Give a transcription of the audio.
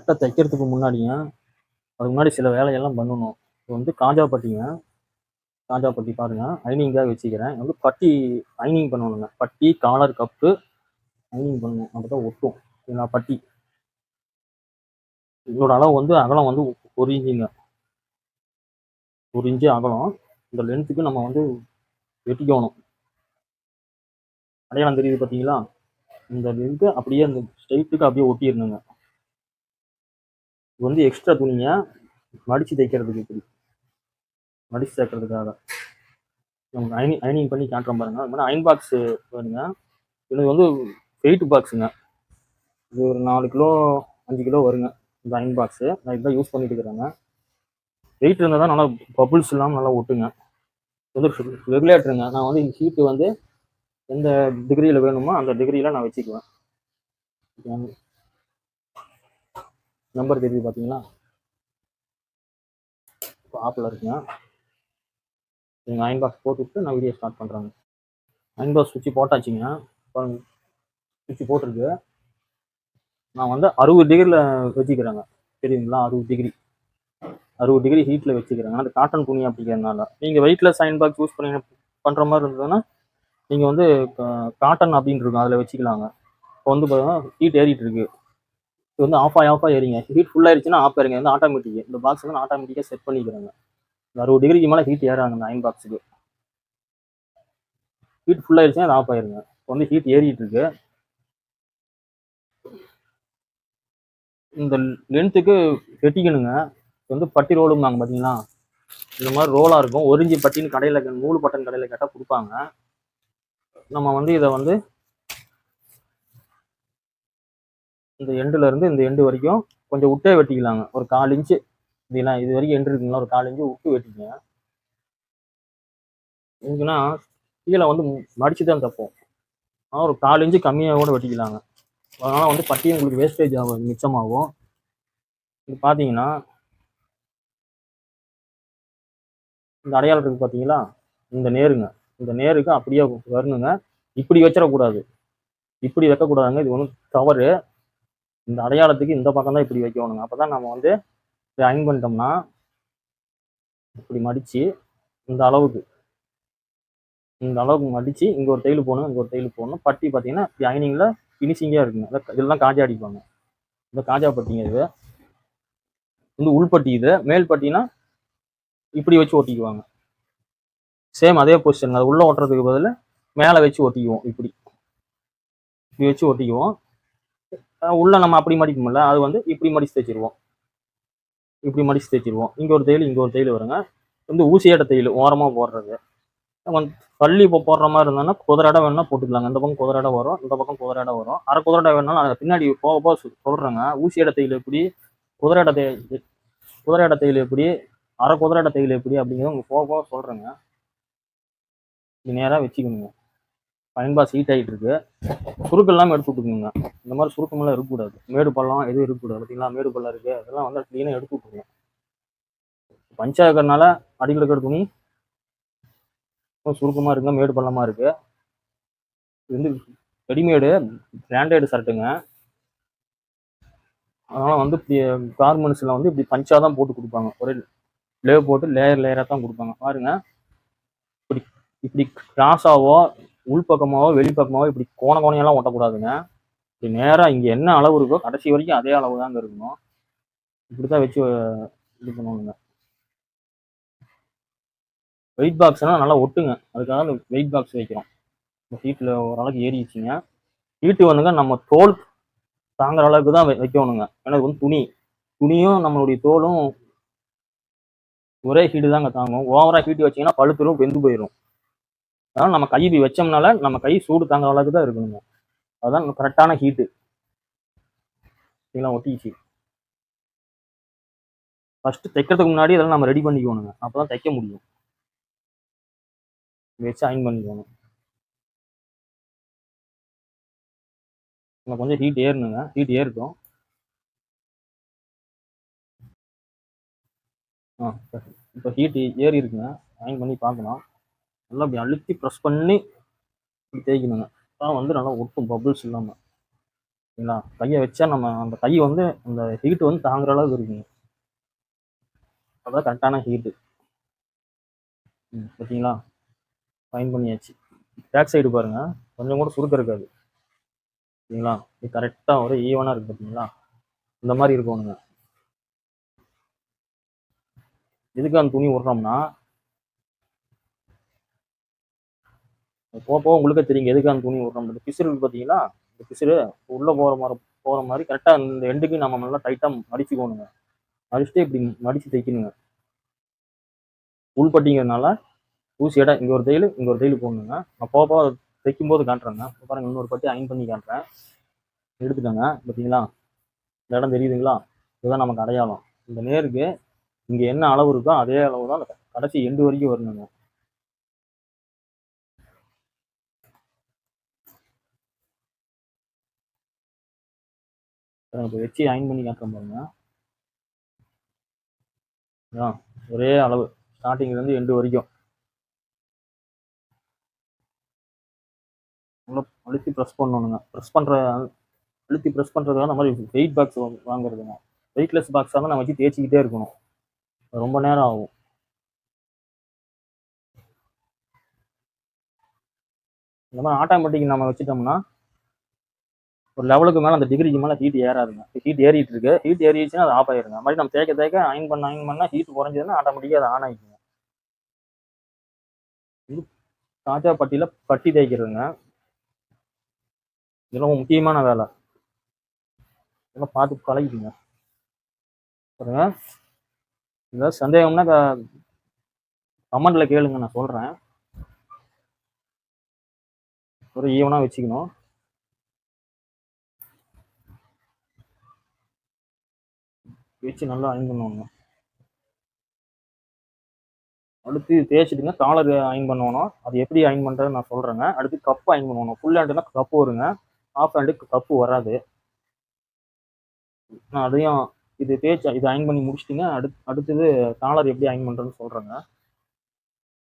சட்டை தைக்கிறதுக்கு முன்னாடிங்க அதுக்கு முன்னாடி சில வேலையெல்லாம் பண்ணணும். இது வந்து காஞ்சாப்பட்டிங்க பட்டிங்க காஜா பட்டி பாருங்க ஐனிங்காக வச்சுக்கிறேன். வந்து பட்டி ஐனிங் பண்ணணுங்க. பட்டி காலர் கப்பு ஐனிங் பண்ணணும். அப்போ தான் ஒட்டும். சரிங்களா பட்டி. இதோட அளவு வந்து அகலம் வந்து ஒரு இன்ச்சுங்க. ஒரு இன்ச்சு அகலம். இந்த லென்த்துக்கு நம்ம வந்து வெட்டிக்கணும். அடையாளம் தெரியுது பார்த்தீங்களா இந்த லென்த்து அப்படியே அந்த ஸ்ட்ரைட்டுக்கு அப்படியே ஒட்டிடணுங்க. இது வந்து எக்ஸ்ட்ரா துணிங்க மடித்து தைக்கிறதுக்கு இப்படி. மடித்து தைக்கிறதுக்காக நமக்கு அயனிங் அயனிங் பண்ணி காட்டுறோம் பாருங்க. அது மாதிரி அயன் பாக்ஸு வேணுங்க. இது வந்து வெயிட் பாக்ஸுங்க இது ஒரு நாலு கிலோ அஞ்சு கிலோ வருங்க. இந்த அயன் பாக்ஸு நான் இதுதான் யூஸ் பண்ணிட்டு இருக்கிறேங்க. வெயிட் இருந்தால் தான் நல்லா பபுள்ஸ் இல்லாமல் நல்லா ஒட்டுங்க. இது வந்து ரெகுலேட்டருங்க நான் வந்து ஹீட்டு வந்து எந்த டிகிரியில் வேணுமோ அந்த டிகிரியில் நான் வச்சுக்குவேன். நம்பர் தெரியுது பார்த்தீங்களா? இப்போ ஆப்பில் இருக்குங்க. நீங்கள் அயன் பாக்ஸ் போட்டு விட்டு நான் வீடியோ ஸ்டார்ட் பண்ணுறேங்க அயன் பாக்ஸ் சுவிட்ச் போட்டாச்சுங்க. பாருங்க. சுவிட்ச் போட்டிருக்கு. நான் வந்து அறுபது டிகிரியில் வச்சுக்கிறேங்க. தெரியுங்களா? அறுபது டிகிரி அறுபது டிகிரி ஹீட்டில் வச்சுக்கிறாங்க. அது காட்டன் துணி அப்படிங்கிறதுனால. நீங்கள் வெயிட்லெஸ் அயன் பாக்ஸ் யூஸ் பண்ணி பண்ணுற மாதிரி இருந்ததுன்னா நீங்கள் வந்து காட்டன் அப்படின்னு இருக்கும். அதில் வச்சுக்கலாங்க. இப்போ வந்து பார்த்தீங்கன்னா ஹீட் ஏறிட்டு இருக்கு. இது வந்து ஆஃப் ஆகி ஆஃப் ஆகி ஏறிங்க. ஹீட் ஃபுல் ஆயிருச்சுன்னா ஆஃப் ஆயிருங்க. வந்து ஆட்டோமேட்டிக் இந்த பாக்ஸ் வந்து ஆட்டோமேட்டிக்காக செட் பண்ணிக்கிறாங்க அறுபது டிகிரிக்கு மேலே ஹீட் ஏறாங்க இந்த அயன் பாக்ஸுக்கு ஹீட் ஃபுல் ஆயிடுச்சுன்னா அது ஆஃப் ஆயிருங்க. இப்போ வந்து ஹீட் ஏறிட்டு இருக்கு இந்த லென்த்துக்கு வெட்டிக்கணுங்க. இது வந்து பட்டி ரோலும்பாங்க பார்த்தீங்களா இந்த மாதிரி ரோலாக இருக்கும். ஒரிஞ்சி பட்டின்னு கடையில் நூல் பட்டன் கடையில் கேட்டால் கொடுப்பாங்க. நம்ம வந்து இதை வந்து இந்த எண்டுல இருந்து இந்த எண்டு வரைக்கும் கொஞ்சம் விட்டே வெட்டிக்கலாங்க. ஒரு கால் இன்ச்சு இதெல்லாம் இது வரைக்கும் எண்டு இருக்குங்களா? ஒரு கால் இன்ச்சு விட்டு வெட்டிக்கங்க. எதுக்குன்னா கீழே வந்து மடிச்சு தான் தைப்போம். ஆனால் ஒரு கால் இன்ச்சு கம்மியாக கூட வெட்டிக்கலாங்க. அதனால் வந்து பட்டியும் உங்களுக்கு வேஸ்டேஜ் ஆகும் மிச்சமாகும். இது பார்த்தீங்கன்னா இந்த அடையாளம் இருக்குது பார்த்தீங்களா இந்த நேருங்க. இந்த நேருக்கு அப்படியே வரணுங்க. இப்படி வச்சிடக்கூடாது. இப்படி வைக்கக்கூடாதுங்க. இது ஒன்றும் கவரு இந்த அடையாளத்துக்கு இந்த பக்கம் தான் இப்படி வைக்கணுங்க. அப்போ தான் நம்ம வந்து இதை அயன் பண்ணிட்டோம்னா இப்படி மடித்து இந்த அளவுக்கு இந்த அளவுக்கு மடித்து இங்கே ஒரு தையல் போகணும் இங்கே ஒரு தையல் போடணும். பட்டி பார்த்தீங்கன்னா இப்படி அயனிங்கில் ஃபினிஷிங்காக இருக்குங்க. அதான் இதெல்லாம் காஜா அடிப்பாங்க. இந்த காஜா பட்டிங்க இது. வந்து உள்பட்டி இது. மேல் பட்டினா இப்படி வச்சு ஒட்டிக்குவாங்க. சேம் அதே பொசிஷன் அது உள்ள ஒட்டுறதுக்கு பதில் மேலே வச்சு ஒட்டிக்குவோம் இப்படி. இப்படி வச்சு ஒட்டிக்குவோம். உள்ளே நம்ம அப்படி மடிப்போம்ல அது வந்து இப்படி மடிச்சு தைச்சிருவோம் இப்படி மடிச்சு தைச்சிருவோம் இங்கே ஒரு தையல் இங்கே ஒரு தையல் வருங்க. வந்து ஊசியாட்ட தையல் ஓரமாக போடுறது. பள்ளி இப்போ போடுற மாதிரி இருந்தோம்னா குதிரடை வேணும்னா போட்டுக்கலாங்க. இந்த பக்கம் குதிரடை வரும் இந்த பக்கம் குதிரடை வரும். அரை குதிரடை வேணும்னாலும் அதை பின்னாடி போக போக சொல்கிறேங்க சொல்றேங்க. தையல் எப்படி குதிரடை தையல் குதிரையாட தையல் எப்படி அரை குதிரையாட தையல் எப்படி அப்படிங்கிறத உங்களுக்கு போக போக சொல்கிறேங்க இது நேராக வச்சுக்கணுங்க. பயன்பாஸ் ஹீட் ஆகிட்டு இருக்கு சுருக்கம் இல்லாமல் எடுத்து விட்டுக்குங்க இந்த மாதிரி சுருக்கமெல்லாம் இருக்கக்கூடாது. மேடு பள்ளம் எதுவும் இருக்கக்கூடாது. பார்த்தீங்களா? மேடு பள்ளம் இருக்குது அதெல்லாம் வந்து க்ளீனாக எடுத்து விட்டுருங்க பஞ்சாக இருக்கிறனால அடியில் இருக்கிற துணி சுருக்கமாக இருக்குங்க. மேடு பள்ளமாக இருக்குது இது வந்து ரெடிமேடு பிராண்டட் ஷர்ட்டுங்க அதனால் வந்து இப்படி கார்மெண்ட்ஸில் வந்து இப்படி பஞ்சாக தான் போட்டு கொடுப்பாங்க. ஒரே லே போட்டு லேயர் லேயராக தான் கொடுப்பாங்க. பாருங்க. இப்படி இப்படி கிராஸாவோ உள்பக்கமாவோ வெளிப்பக்கமாவோ இப்படி கோண கோணையெல்லாம் ஒட்டக்கூடாதுங்க. இப்படி நேராக இங்கே என்ன அளவு இருக்கோ கடைசி வரைக்கும் அதே அளவு தாங்க இருக்கணும். இப்படி தான் வச்சு இது பண்ணணுங்க வெயிட் பாக்ஸ்னால் நல்லா ஒட்டுங்க. அதுக்காக வெயிட் பாக்ஸ் வைக்கிறோம். இந்த ஹீட்டில் ஓரளவுக்கு ஏறிடுச்சிங்க. ஹீட்டு வந்துங்க நம்ம தோல் தாங்குற அளவுக்கு தான் வை- வைக்கணுங்க. ஏன்னா இது வந்து துணி. துணியும் நம்மளுடைய தோலும் ஒரே ஹீட்டு தாங்க தாங்கும். ஓவராக ஹீட்டு வச்சீங்கன்னா பழுத்துரும் வெந்து போயிடும் அதனால் நம்ம கை இப்படி வச்சோம்னால நம்ம கை சூடு தாங்குற அளவுக்கு தான் இருக்கணுங்க. அதுதான் கரெக்டான ஹீட்டு இதெல்லாம் ஒட்டிச்சு ஃபர்ஸ்ட் தைக்கிறதுக்கு முன்னாடி இதெல்லாம் நம்ம ரெடி பண்ணிக்கணுங்க. அப்பதான் தைக்க முடியும். வச்சு அயன் பண்ணிக்கணும். இன்னும் கொஞ்சம் ஹீட் ஏறணுங்க. ஹீட் ஏறட்டும். ஆ இப்போ ஹீட் ஏறி இருக்குங்க அயன் பண்ணி பார்க்கலாம். நல்லா அப்படி அழுத்தி ப்ரெஸ் பண்ணி இப்படி தேய்க்கணுங்க. அதான் வந்து நல்லா ஒட்டும் பபுள்ஸ் இல்லாமல் சரிங்களா? கையை வச்சா நம்ம அந்த கை வந்து அந்த ஹீட் வந்து தாங்குற அளவுக்கு இருக்குங்க. அதான் கரெக்டான ஹீட்டு ம் ஓகேங்களா ஃபைன் பண்ணியாச்சு. பேக் சைடு பாருங்கள் கொஞ்சம் கூட சுருக்கம் இருக்காது. சரிங்களா? இது கரெக்டாக ஒரு ஈவனாக இருக்குது பார்த்தீங்களா இந்த மாதிரி இருக்கணுங்க. எதுக்கு அந்த துணி விட்றோம்னா போக போக உங்களுக்கே தெரியுங்க எதுக்கு அந்த துணி விடுறோம் இந்த பிசுறு பார்த்தீங்களா இந்த பிசுறு உள்ளே போகிற மாதிரி போகிற மாதிரி கரெக்டாக இந்த எண்டுக்கு நம்ம நல்லா டைட்டாக மடிச்சுக்கோணுங்க மடிச்சுட்டு இப்படி மடித்து தைக்கணுங்க. உள்பட்டிங்கிறதுனால ஊசி இடம் இங்கே ஒரு தையல் இங்கே ஒரு தையல் போடணுங்க. நான் போக போக தைக்கும் போது காட்டுறேங்க. பாருங்கள் பாருங்க இன்னொரு பட்டி அயன் பண்ணி காட்டுறேன். எடுத்துக்கோங்க பார்த்தீங்களா இந்த இடம் தெரியுதுங்களா? இதுதான் நமக்கு அடையாளம். இந்த நேருக்கு இங்கே என்ன அளவு இருக்கோ அதே அளவு தான் கடைசி எண்டு வரைக்கும் வரணுங்க. இப்போ வச்சு அயன் பண்ணி காட்டுறேன் பாருங்க. ஆ ஒரே அளவு. ஸ்டார்டிங்லேருந்து எண்டு வரைக்கும். நல்லா அழுத்தி ப்ரெஸ் பண்ணணுங்க. ப்ரெஸ் பண்ணுற அழுத்தி ப்ரெஸ் பண்ணுறதுக்காக அந்த மாதிரி வெயிட் பாக்ஸ் வாங்குறதுங்க. வெயிட்லெஸ் பாக்ஸாக தான் நம்ம வச்சு தேய்ச்சிக்கிட்டே இருக்கணும். ரொம்ப நேரம் ஆகும். இந்த மாதிரி ஆட்டோமேட்டிக் நம்ம வச்சுட்டோம்னா ஒரு லெவலுக்கு மேலே அந்த டிகிரிக்கு மேலே ஹீட் ஏறாதுங்க. ஹீட் ஏறிட்டு இருக்கு. ஹீட் ஏறிடுச்சுன்னா அது ஆஃப் ஆயிருங்க. மாதிரி நம்ம தேய்க்க தேய்க்க அயன் பண்ண அயன் பண்ணால் ஹீட் குறைஞ்சதுன்னா ஆட்டோமேட்டிக்காக அது ஆன் ஆகிக்குங்க இது காஜா பட்டியில் பட்டி தேய்க்கிறதுங்க. இதெல்லாம் முக்கியமான வேலை. இதெல்லாம் பார்த்து பழகிடுங்க. பாருங்க. ஏதாவது சந்தேகம்னா கமெண்ட்ல கேளுங்க நான் சொல்கிறேன் ஒரு ஈவனாக வச்சுக்கணும். பேச்சு நல்லா அயன் பண்ணுவாங்க அடுத்து தேய்ச்சிட்டுங்க காலர் அயன் பண்ணணும் அது எப்படி அயன் பண்ணுறது நான் சொல்கிறேங்க அடுத்து கப்பு அயன் பண்ணணும் ஃபுல் ஹேண்டுனா கப்பு வருங்க. ஆஃப் ஹேண்டுக்கு கப்பு வராது. நான் அதையும் இது தேய்ச்சி இது அயன் பண்ணி முடிச்சிட்டிங்க. அடுத் அடுத்தது காலர் எப்படி அயன் பண்ணுறதுன்னு சொல்கிறேங்க